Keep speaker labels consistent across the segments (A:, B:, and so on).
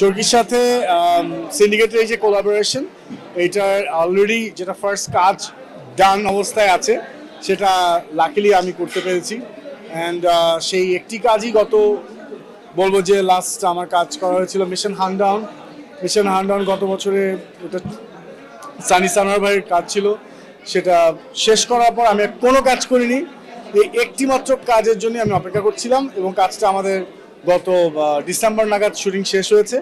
A: চরকির সাথে সিন্ডিকেটের এই যে কোলাবোরেশন এইটার অলরেডি যেটা ফার্স্ট কাজ ডান অবস্থায় আছে, সেটা লাকিলি আমি করতে পেরেছি। অ্যান্ড সেই একটি কাজই গত, বলব যে লাস্ট আমার কাজ করা হয়েছিল মিশন হানডাউন মিশন হানডাউন গত বছরে ওটা সানি সানোয়ার ভাইয়ের কাজ ছিল। সেটা শেষ করার পর আমি কোনো কাজ করিনি। এই একটি মাত্র কাজের জন্য আমি অপেক্ষা করছিলাম এবং কাজটা আমাদের গত ডিসেম্বর নাগাদ শুটিং শেষ হয়েছে।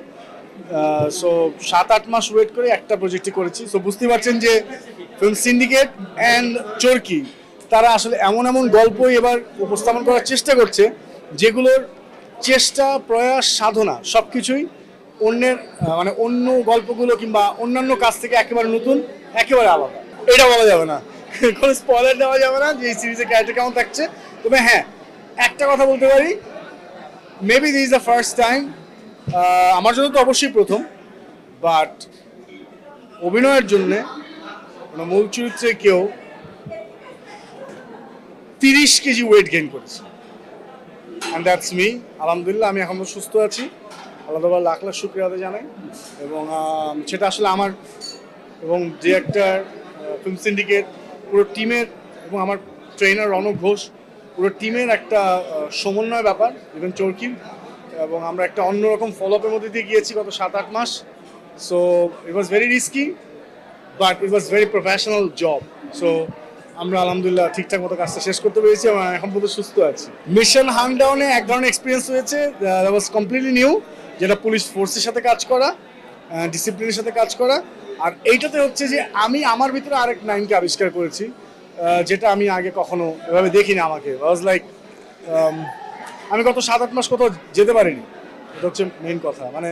A: সো সাত, আট মাস ওয়েট করে একটা প্রজেক্টই করেছি। সো বুঝতে পারছেন যে ফিল্ম সিন্ডিকেট অ্যান্ড চরকি তারা আসলে এমন এমন গল্পই এবার উপস্থাপন করার চেষ্টা করছে, যেগুলোর চেষ্টা, প্রয়াস, সাধনা সব কিছুই অন্যের মানে অন্য গল্পগুলো কিংবা অন্যান্য কাজ থেকে একেবারে নতুন, একেবারে আলাদা। এটা বলা যাবে না। কোনো স্পয়লার দেওয়া যাবে না যে এই সিরিজের ক্যারেক্টার কেমন থাকছে। তবে হ্যাঁ একটা কথা বলতে পারি maybe this the first time আমার জন্য তো অবশ্যই প্রথম বাট অভিনয়ের জন্যে মানে মূল চরিত্রে কেউ তিরিশ কেজি ওয়েট গেইন করেছে। অ্যান্ড দ্যাটস মি আলহামদুলিল্লাহ, আমি এখন সুস্থ আছি। আল্লাহ তাবার লাখ লাখ শুক্রিয়া জানাই। এবং সেটা আসলে আমার এবং ডিরেক্টর ফিল্ম সিন্ডিকেট পুরো টিমের এবং আমার ট্রেনার রনক ঘোষ পুরো টিমের একটা সমন্বয় ব্যাপার ইভেন চরকির, এবং আমরা একটা অন্যরকম ফলো আপের মধ্যে দিয়ে গিয়েছি গত সাত আট মাস। So it was very risky but it was very professional job so আমরা আলহামদুলিল্লাহ ঠিকঠাক মতো কাজটা শেষ করতে পেরেছি এবং এখন পর্যন্ত সুস্থ আছি। মিশন হান্ডাউনে এক ধরনের এক্সপিরিয়েন্স হয়েছে দ্যাট ওয়াজ কমপ্লিটলি নিউ যেটা পুলিশ ফোর্সের সাথে কাজ করা ডিসিপ্লিনের সাথে কাজ করা। আর এইটাতে হচ্ছে যে, আমি আমার ভিতরে আরেক নাইনকে আবিষ্কার করেছি। যেটা আমি আগে কখনো এভাবে দেখিনি আমাকে। ওয়াজ লাইক আমি গত সাত আট মাস কোথাও যেতে পারিনি। এটা হচ্ছে মেইন কথা। মানে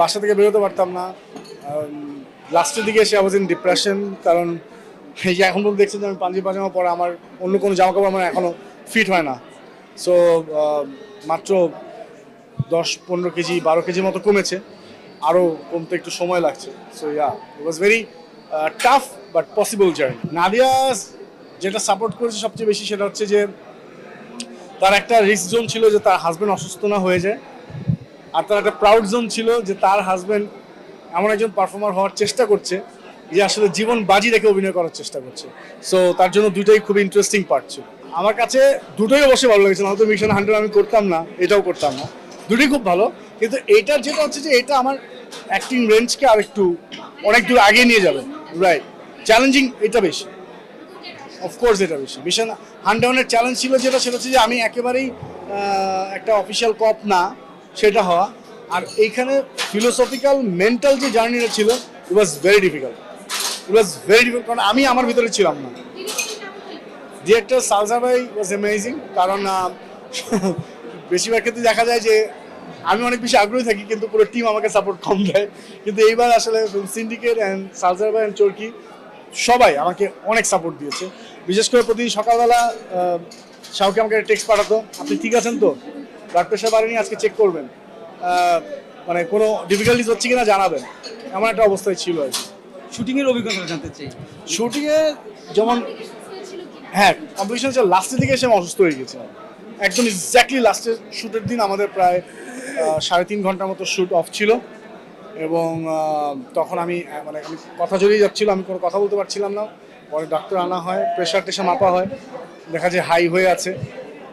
A: বাসা থেকে বেরোতে পারতাম না। লাস্টের দিকে এসে ইন ডিপ্রেশন কারণ এই যে এখন পর্যন্ত দেখছেন যে আমি পাঞ্জাবি পাজামা পরে আমার অন্য কোনো জামা কাপড় আমার এখনও ফিট হয় না। সো মাত্র দশ, পনেরো কেজি, বারো কেজির মতো কমেছে। আরও কমতে একটু সময় লাগছে। So yeah it was very tough but possible journey Nadia যেটা সাপোর্ট করেছে সবচেয়ে বেশি সেটা হচ্ছে যে তার একটা রিস্ক জোন ছিল যে তার হাজব্যান্ড অসুস্থ না হয়ে যায়। আর তার একটা প্রাউড জোন ছিল যে তার হাজব্যান্ড এমন একজন পারফর্মার হওয়ার চেষ্টা করছে যে আসলে জীবন বাজি রেখে অভিনয় করার চেষ্টা করছে। সো তার জন্য দুটোই খুব ইন্টারেস্টিং পার্ট ছিল। আমার কাছে দুটোই অবশ্যই ভালো লেগেছে হয়তো মিশন হান্ড্রেড আমি করতাম না, এটাও করতাম না। দুটোই খুব ভালো। কিন্তু এইটার যেটা হচ্ছে যে এটা আমার অ্যাক্টিং রেঞ্জকে আর একটু অনেক দূর আগে নিয়ে যাবে। রাইট চ্যালেঞ্জিং এটা বেশি। অফকোর্স এটা বেশি। মিশন হান্ডাউনের চ্যালেঞ্জ ছিল যেটা, সেটা হচ্ছে যে আমি একেবারেই একটা অফিসিয়াল কপ না, সেটা হওয়া। আর এইখানে ফিলোসফিক্যাল মেন্টাল যে জার্নিটা ছিল it was very difficult it was very difficult কারণ আমি আমার ভিতরে ছিলাম না। ডিরেক্টর সালসা ভাই ওয়াজ অ্যামেজিং কারণ বেশিরভাগ ক্ষেত্রে দেখা যায় যে আমি অনেক বেশি আগ্রহী থাকি, কিন্তু পুরো টিম আমাকে সাপোর্ট কম দেয়। কিন্তু এইবার আসলে সিন্ডিকেট অ্যান্ড সালসার ভাই অ্যান্ড চরকি, সবাই আমাকে অনেক সাপোর্ট দিয়েছে। বিশেষ করে প্রতিদিন সকালবেলা শাহকে আমাকে টেক্সট পাঠাতো আপনি ঠিক আছেন তো? ব্লাড প্রেশার বাড়েনি আজকে চেক করবেন। মানে কোনো ডিফিকাল্টিস হচ্ছে কিনা জানাবেন। এমন একটা অবস্থায় ছিল আর কি।
B: শুটিং এর অভিজ্ঞতা জানতে চাই।
A: শুটিংয়ে যেমন হ্যাঁ কম্পিটিশন হচ্ছে লাস্টের দিকে এসে আমি অসুস্থ হয়ে গেছিলাম। একদম এক্স্যাক্টলি লাস্টের শ্যুটের দিন আমাদের প্রায় সাড়ে তিন ঘণ্টার মতো শ্যুট অফ ছিল। এবং তখন আমি মানে আমি কথা জড়িয়ে যাচ্ছিল আমি কোনো কথা বলতে পারছিলাম না। পরে ডাক্তার আনা হয় প্রেশার টেশার মাপা হয়, দেখা যায় হাই হয়ে আছে।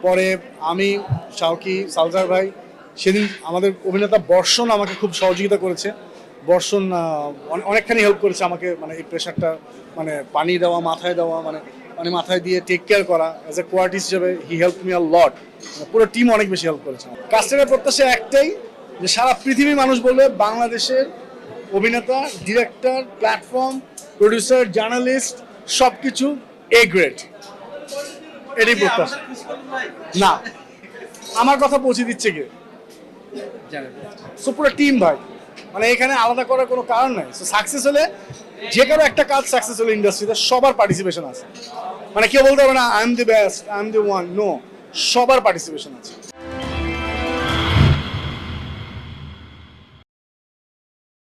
A: পরে আমি শাওকি সালজার ভাই, সেদিন আমাদের অভিনেতা বর্ষণ আমাকে খুব সহযোগিতা করেছে। বর্ষণ অনেকখানি হেল্প করেছে আমাকে মানে এই প্রেশারটা মানে পানি দেওয়া, মাথায় দেওয়া মানে মানে মাথায় দিয়ে টেক কেয়ার করা। অ্যাজ এ কোয়ার্টিস হিসেবে he help me a lot পুরো টিম অনেক বেশি হেল্প করেছে কাস্টের প্রত্যাশা একটাই যে সারা পৃথিবী মানুষ বলবে বাংলাদেশের অভিনেতা ডিরেক্টর প্ল্যাটফর্ম প্রডিউসার জার্নালিস্ট সব কিছু এ গ্রেড এটাই প্রত্যাশা। না। আমার কথা পৌঁছে দিচ্ছে কে? সো পুরো টিম ভাই। মানে এখানে আলাদা করার কোনো কারণ নাই। সো সাকসেস হলে যে কারও একটা কাজ সাকসেস হলে ইন্ডাস্ট্রিতে সবার পার্টিসিপেশন আছে। মানে কেউ বলতে পারবে না I am the best I am the one no সবার পার্টিসিপেশন আছে।